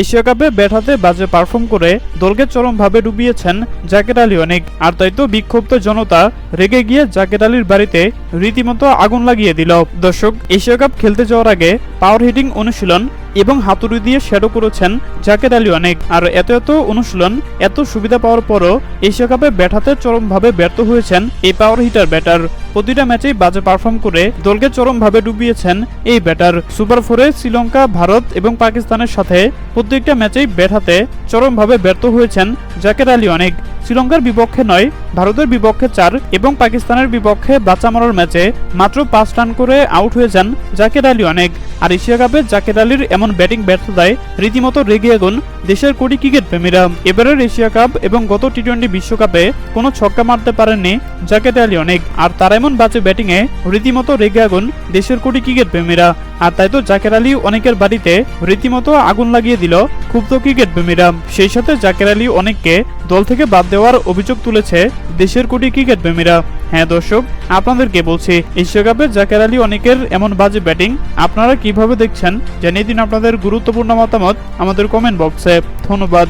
Asia কাপে bat হাতে বাজে পারফর্ম করে দলকে চরমভাবে ডুবিয়েছেন জাকের আলী অনেক। আর তাই তো বিক্ষুব্ধ জনতা রেগে গিয়ে জাকের আলীর বাড়িতে রীতিমতো আগুন লাগিয়ে দিল। দর্শক, এশিয়া কাপ খেলতে যাওয়ার আগে পাওয়ার হিটিং অনুশীলন এবং হাতুড়ি দিয়ে শ্যাডো করেছেন জাকের আলী অনেক। আর এত এত অনুশীলন, এত সুবিধা পাওয়ার পরও এশিয়া কাপে ব্যাট হাতে চরমভাবে ব্যর্থ হয়েছেন এই পাওয়ার হিটার ব্যাটার প্রতিটা ম্যাচেই বাজে পারফর্ম করে দলকে চরমভাবে ডুবিয়েছেন এই ব্যাটার সুপার ফোরে শ্রীলঙ্কা, ভারত এবং পাকিস্তানের সাথে প্রত্যেকটা ম্যাচেই ব্যাট হাতে চরমভাবে ব্যর্থ হয়েছেন জাকের আলী অনেক। শ্রীলঙ্কার বিপক্ষে নয়, ভারতের বিপক্ষে চার এবং পাকিস্তানের বিপক্ষে বাঁচা মারার ম্যাচে মাত্র পাঁচ রান করে আউট হয়ে যান জাকের আলী অনেক। আর এশিয়া কাপে জাকের আলীর এমন ব্যাটিং ব্যর্থতায় রীতিমতো রেগে আগুন দেশের কোটি ক্রিকেট প্রেমীরা। এবারের এশিয়া কাপ এবং গত টি টোয়েন্টি বিশ্বকাপে কোনো ছক্কা মারতে পারেননি জাকের আলী অনেক। আর তার এমন বাজে ব্যাটিংয়ে রীতিমতো রেগে আগুন দেশের কোটি ক্রিকেট প্রেমীরা। আর তাই তো জাকের আলী অনেকের বাড়িতে রীতিমতো আগুন লাগিয়ে দিল ক্ষুব্ধ ক্রিকেট প্রেমীরা। সেই সাথে জাকের আলী অনেককে দল থেকে বাদ দেওয়ার অভিযোগ তুলেছে দেশের কোটি ক্রিকেট প্রেমীরা। হ্যাঁ দর্শক, আপনাদেরকে বলছি, এশিয়া কাপে জাকের আলী অনেকের এমন বাজে ব্যাটিং আপনারা কীভাবে দেখছেন? জানিয়ে দিন আপনাদের গুরুত্বপূর্ণ মতামত আমাদের কমেন্ট বক্সে ধন্যবাদ।